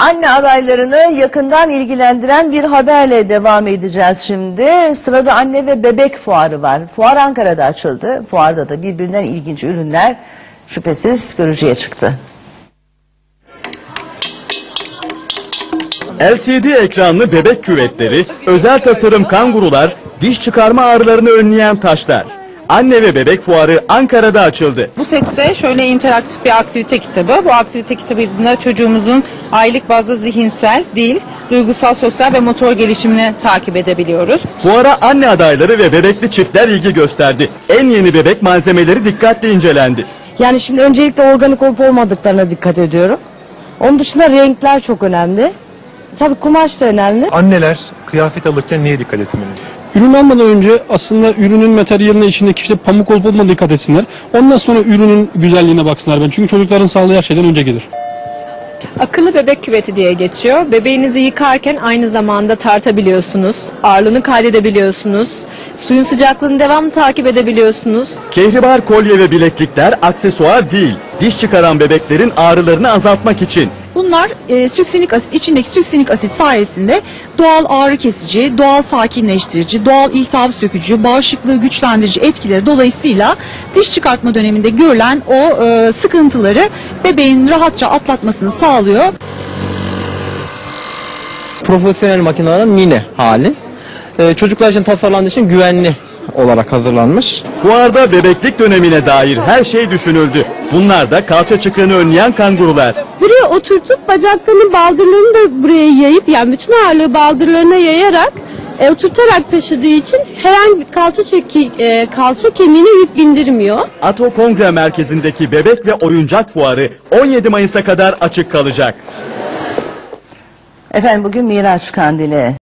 Anne adaylarını yakından ilgilendiren bir haberle devam edeceğiz şimdi. Sırada anne ve bebek fuarı var. Fuar Ankara'da açıldı. Fuarda da birbirinden ilginç ürünler şüphesiz görücüye çıktı. LCD ekranlı bebek küvetleri, özel tasarım kangurular, diş çıkarma ağrılarını önleyen taşlar. Anne ve bebek fuarı Ankara'da açıldı. Bu sette şöyle interaktif bir aktivite kitabı. Bu aktivite kitabında çocuğumuzun aylık bazda zihinsel, dil, duygusal, sosyal ve motor gelişimini takip edebiliyoruz. Fuara anne adayları ve bebekli çiftler ilgi gösterdi. En yeni bebek malzemeleri dikkatle incelendi. Yani şimdi öncelikle organik olup olmadıklarına dikkat ediyorum. Onun dışında renkler çok önemli. Tabii kumaş da önemli. Anneler kıyafet alırken neye dikkat etmeli? Ürün almadan önce aslında ürünün materyaline içindeki işte pamuk olup olmadığına dikkat etsinler. Ondan sonra ürünün güzelliğine baksınlar ben. Çünkü çocukların sağlığı her şeyden önce gelir. Akıllı bebek küveti diye geçiyor. Bebeğinizi yıkarken aynı zamanda tartabiliyorsunuz. Ağırlığını kaydedebiliyorsunuz. Suyun sıcaklığını devamlı takip edebiliyorsunuz. Kehribar kolye ve bileklikler aksesuar değil, diş çıkaran bebeklerin ağrılarını azaltmak için. Bunlar e, süksinik asit, içindeki süksinik asit sayesinde doğal ağrı kesici, doğal sakinleştirici, doğal iltihap sökücü, bağışıklığı güçlendirici etkileri dolayısıyla diş çıkartma döneminde görülen o e, sıkıntıları bebeğin rahatça atlatmasını sağlıyor. profesyonel makinelerin mini hali. Ee, çocuklar için tasarlandığı için güvenli olarak hazırlanmış. Fuarda bebeklik dönemine dair her şey düşünüldü. Bunlar da kalça çıkığını önleyen kangurular. buraya oturtup bacaklarının baldırlarını da buraya yayıp yani bütün ağırlığı baldırlarına yayarak e, oturtarak taşıdığı için herhangi bir kalça, çeki, e, kalça kemiğine yük bindirmiyor. Ato Kongre Merkezi'ndeki bebek ve oyuncak fuarı 17 Mayıs'a kadar açık kalacak. Efendim bugün Miraç Kandili.